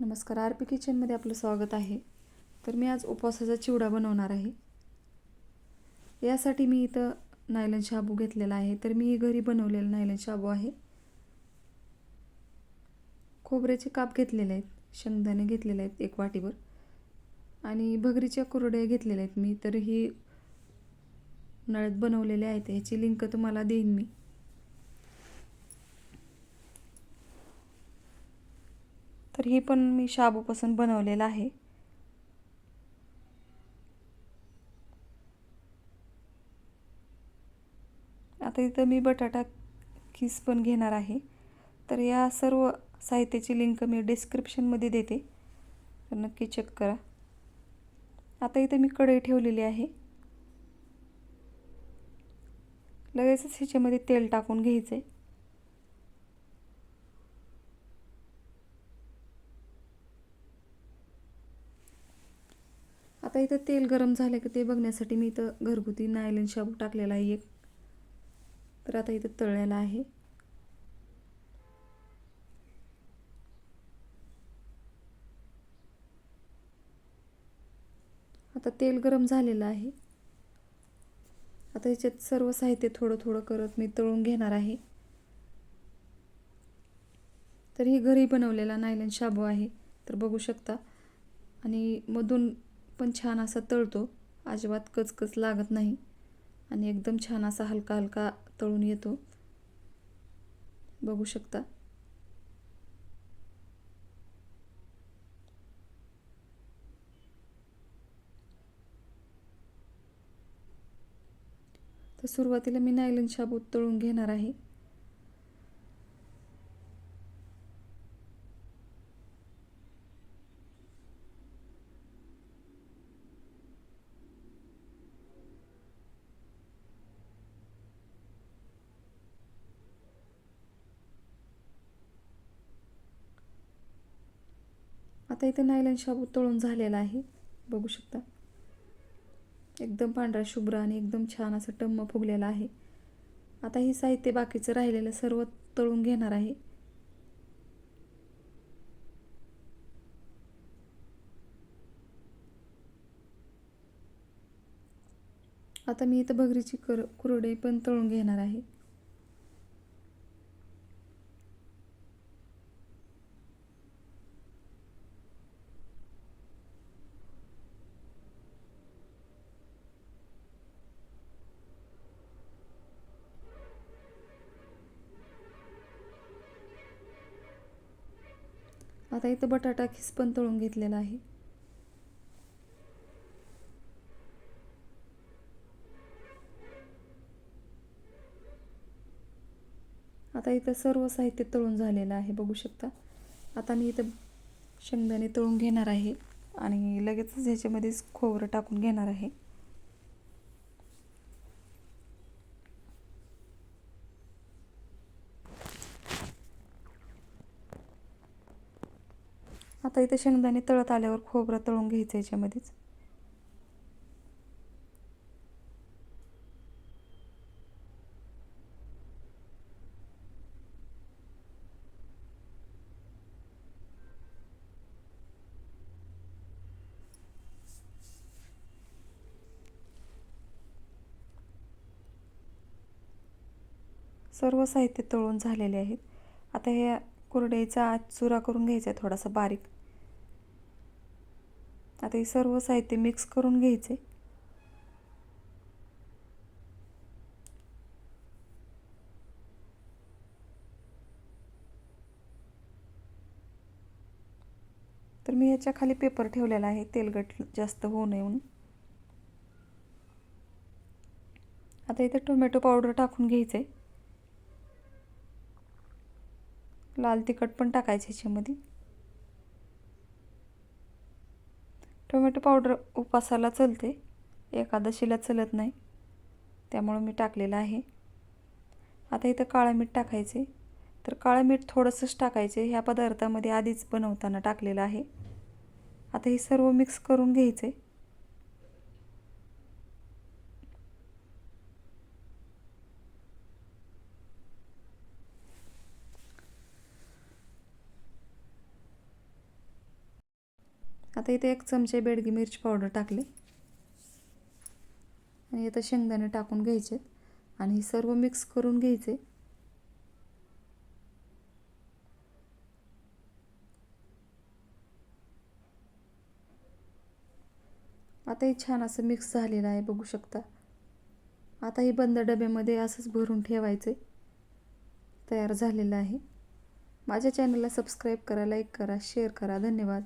नमस्कार R P किचनमध्ये आपलं स्वागत आहे. तर मी आज उपवासाचा चिवडा बनवणार आहे. यासाठी मी इथं नायलन शाबू घेतलेला आहे. तर मी घरी बनवलेला नायलन शाबू आहे. खोबऱ्याचे काप घेतलेले आहेत. शेंगदाणे घेतलेले आहेत एक वाटीवर आणि भगरीच्या कुरड्या घेतलेल्या आहेत मी. तर ही उन्हाळ्यात बनवलेल्या आहेत. ह्याची लिंक तुम्हाला देईन मी. तर ही पण मी शाबूपासून बनवलेलं आहे. आता इथं मी बटाटा किस पण घेणार आहे. तर या सर्व साहित्याची लिंक मी डिस्क्रिप्शनमध्ये देते. तर नक्की चेक करा. आता इथं मी कढई ठेवलेली आहे. लगेचच ह्याच्यामध्ये तेल टाकून घ्यायचं आहे आता इथं तेल गरम झालं की ते बघण्यासाठी मी इथं घरगुती नायलन शाबू टाकलेला आहे एक. तर आता इथं तळलेला आहे. आता तेल गरम झालेलं आहे. आता ह्याच्यात सर्व साहित्य थोडं थोडं करत मी तळून घेणार आहे. तर ही घरी बनवलेला नायलन शाबू आहे. तर बघू शकता. आणि मधून पण छान असा तळतो. अजिबात कचकच लागत नाही. आणि एकदम छान असा हलका हलका तळून येतो. बघू शकता. तर सुरुवातीला मी नायलन शाबूत तळून घेणार आहे. आता इथे नायलन शाबू तळून झालेला आहे. बघू शकता. एकदम पांढरा शुभ्र आणि एकदम छान असं टम्म फुगलेलं आहे. आता ही साहित्य बाकीचं राहिलेलं सर्व तळून घेणार आहे. आता मी इथं भगरीची कर कुरडे पण तळून घेणार आहे. आता इथं बटाटा खिस पण तळून घेतलेला आहे. आता इथं सर्व साहित्य तळून झालेलं आहे बघू शकता. आता मी इथं शेंगदाणे तळून घेणार आहे आणि लगेचच ह्याच्यामध्येच खोबरं टाकून घेणार आहे. आता इथे शेंगदाणे तळत आल्यावर खोबरं तळून घ्यायचं याच्यामध्येच. सर्व साहित्य तळून झालेले आहेत. आता हे कुरडईचा आत चुरा करून घ्यायचा आहे थोडासा बारीक. आता हे सर्व साहित्य मिक्स करून घ्यायचे. तर मी याच्या खाली पेपर ठेवलेला आहे. तेलगट जास्त होऊ नये म्हणून. आता इथे टोमॅटो पावडर टाकून घ्यायचं. आहे लाल तिखट पण टाकायचं ह्याच्यामध्ये टोमॅटो पावडर उपासाला चलते. एकादशीला चलत नाही. त्यामुळं मी टाकलेलं आहे. आता इथं काळं मीठ टाकायचे. तर काळं मीठ थोडंसंच टाकायचे. ह्या पदार्थामध्ये आधीच बनवताना टाकलेलं आहे. आता हे सर्व मिक्स करून घ्यायचे. आता इथे एक चमचे बेडगी मिरची पावडर टाकले. आणि आता शेंगदाणे टाकून घ्यायचे. आणि हे सर्व मिक्स करून घ्यायचे. आता हे छान असं मिक्स झालेलं आहे बघू शकता. आता हे बंद डब्यामध्ये असंच भरून ठेवायचे. तयार झालेलं आहे. माझ्या चॅनलला सबस्क्राईब करा लाईक करा शेअर करा. धन्यवाद.